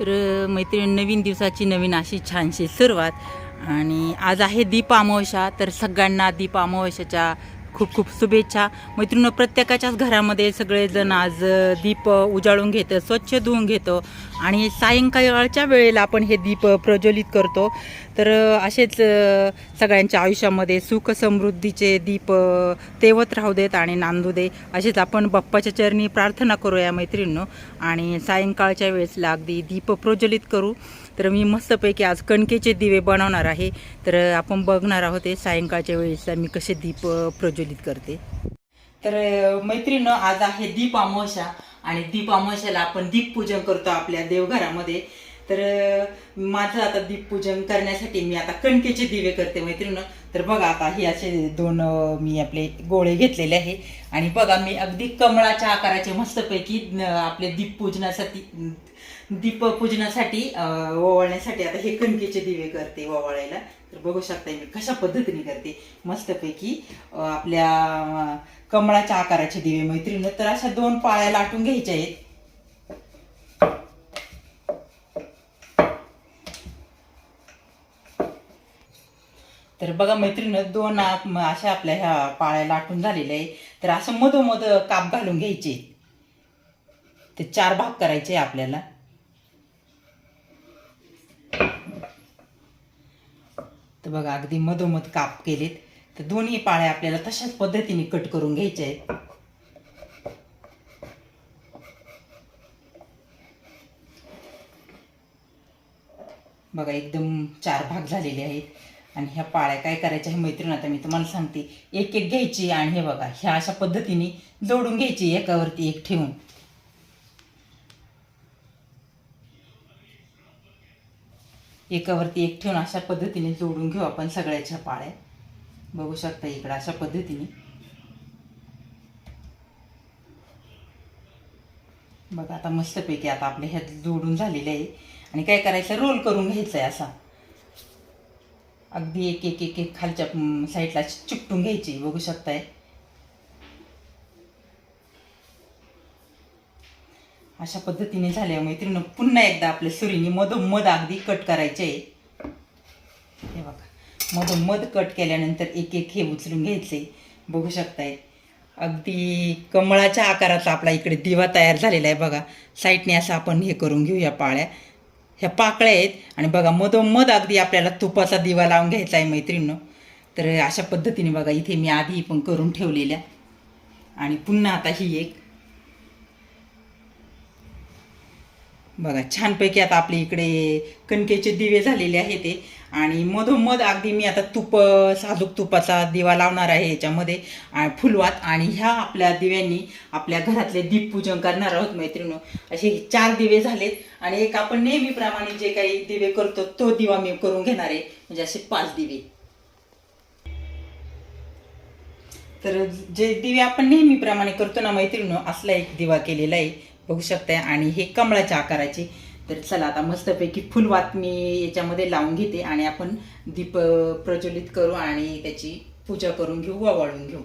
तर मैत्रीण नवीन दिवसाची नवीन अशी छानशी सुरुवात. आणि आज आहे दीप अमावस्या तर सगळ्यांना दीप अमावस्याच्या खूप खूप शुभेच्छा. मैत्रिणी प्रत्येकाच्याच घरामध्ये सगळेजण आज दीप उजाळून घेतं स्वच्छ धुवून घेतो. आणि सायंकाळच्या वेळेला आपण हे दीप प्रज्वलित करतो. तर असेच सगळ्यांच्या आयुष्यामध्ये सुख समृद्धीचे दीप तेवत राहू देत आणि नांदू दे. असेच आपण बाप्पाच्या चरणी प्रार्थना करूया मैत्रिणींनो. आणि सायंकाळच्या वेळेसला अगदी दीप प्रज्वलित करू. तर मी मस्तपैकी आज कणकेचे दिवे बनवणार आहे. तर आपण बघणार आहोत ते सायंकाळच्या वेळेसला मी कसे दीप प्रज्वलित प्रज्वलित करते. तर मैत्रीण आज आहे दीप अमावस्या. आणि दीप अमावस्याला आपण दीपपूजन करतो आपल्या देवघरामध्ये. तर माझं आता दीपपूजन करण्यासाठी मी आता कणकेचे दिवे करते मैत्रिणीनं. तर बघा आता हे असे दोन मी आपले गोळे घेतलेले आहे. आणि बघा मी अगदी कमळाच्या आकाराचे मस्तपैकी आपले दीपपूजनासाठी दीपपूजनासाठी ओवाळण्यासाठी आता हे कणकेचे दिवे करते ओवाळायला. तर बघू शकता मी कशा पद्धतीने करते. मस्तपैकी आपल्या कमळाच्या आकाराचे दिवे मैत्रिणी तर अशा दोन पाळ्या लाटून घ्यायच्या आहेत. तर बघा मैत्रिणी दोन अशा आपल्या ह्या पाळ्या लाटून झालेल्या आहे तर असं मधोमध काप घालून घ्यायचे. ते चार भाग करायचे आपल्याला. तर बघा अगदी मधोमध काप केलेत. तर दोन्ही पाळ्या आपल्याला तशाच पद्धतीने कट करून घ्यायच्या आहेत. बघा एकदम चार भाग झालेले आहेत. आणि ह्या पाळ्या काय करायच्या हे मैत्रीण आता मी तुम्हाला सांगते. एक एक घ्यायची आणि हे बघा ह्या अशा पद्धतीने जोडून घ्यायची एकावरती एक ठेवून. एकावरती एक ठेवून अशा पद्धतीने जोडून घेऊ आपण सगळ्याच्या पाळ्या. बघू शकता इकडं अशा पद्धतीने. बघा आता मस्तपैकी आता आपले ह्यात जोडून झालेले आहे. आणि काय करायचं? रोल करून घ्यायचं आहे असा. अगदी एक एक एक एक खालच्या साईडला चिपटून घ्यायची बघू शकताय. अशा पद्धतीने झाल्या मैत्रिणी पुन्हा एकदा आपल्या सुरीने मधोमध अगदी कट करायचे. हे बघा. मधोमध कट केल्यानंतर एक एक हे उचलून घ्यायचे. बघू शकताय. अगदी कमळाच्या आकाराचा आपला इकडे दिवा तयार झालेला आहे बघा. साईडने असं आपण हे करून घेऊया पाळ्या. ह्या पाकळ्या आहेत. आणि बघा मधोमध अगदी आपल्याला तुपाचा दिवा लावून घ्यायचा आहे मैत्रिणीनं. तर अशा पद्धतीने बघा इथे मी आधी पण करून ठेवलेल्या. आणि पुन्हा आता ही एक. बघा छानपैकी आता आपल्या इकडे कणकेचे दिवे झालेले आहे ते आणि मधोमध अगदी मी आता तुप साजूक तुपाचा दिवा लावणार आहे याच्यामध्ये फुलवात. आणि ह्या आपल्या दिव्यांनी आपल्या घरातले दीपपूजन करणार आहोत मैत्रिणी असे चार दिवे झालेत. आणि एक आपण नेहमीप्रमाणे जे काही दिवे करतो तो दिवा मी करून घेणार आहे. म्हणजे असे पाच दिवे. तर जे दिवे आपण नेहमीप्रमाणे करतो ना मैत्रिणी असला एक दिवा केलेला आहे. बघू शकताय. आणि हे कमळाच्या आकाराचे. तर चला आता मस्तपैकी फुलवात मी याच्यामध्ये लावून घेते आणि आपण दीप प्रज्वलित करू आणि त्याची पूजा करून घेऊ वावाळून घेऊ.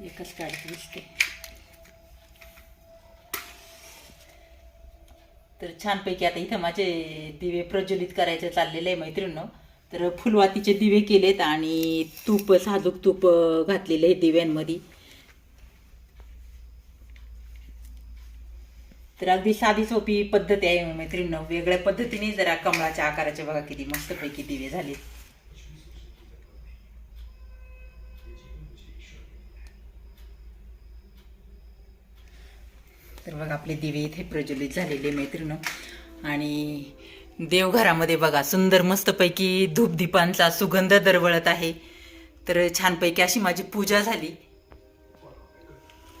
एकच काढते दिसते. तर छानपैकी आता इथं माझे दिवे प्रज्वलित करायचे चाललेले आहे मैत्रिणीनं. तर फुलवातीचे दिवे केलेत आणि तूप साजूक तूप घातलेलं आहे दिव्यांमध्ये. तर अगदी साधी सोपी पद्धत आहे मैत्रिणीनं. वेगळ्या पद्धतीने जरा कमळाच्या आकाराचे बघा किती मस्तपैकी दिवे झाले तर बघा आपले दिवे इथे प्रज्वलित झालेले मैत्रिणं आणि देवघरामध्ये बघा सुंदर मस्तपैकी धूपदीपांचा सुगंध दरवळत आहे. तर छानपैकी अशी माझी पूजा झाली.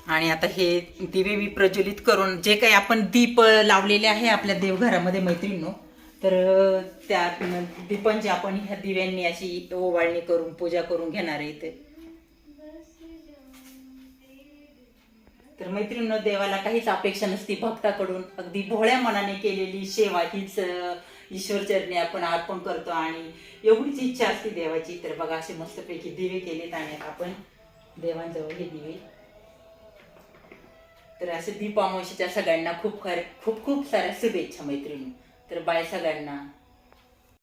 आणि आता हे दिवे मी प्रज्वलित करून जे काही आपण दीप लावलेले आहे आपल्या देवघरामध्ये मैत्रिणीनो तर त्या दीपांची आपण ह्या दिव्यांनी अशी ओवाळणी करून पूजा करून घेणार आहे इथे. तर मैत्रिणीनं देवाला काहीच अपेक्षा नसती भक्ताकडून. अगदी भोळ्या मनाने केलेली सेवा हीच ईश्वरचरणी आपण अर्पण करतो आणि एवढीच इच्छा असते देवाची. तर बघा असे मस्तपैकी दिवे केलेत आणि आपण देवांजवळ हे दिवे. तर असे दीप सगळ्यांना खूप खरे खूप खूप साऱ्या शुभेच्छा मैत्रिणी. तर बाय सगळ्यांना.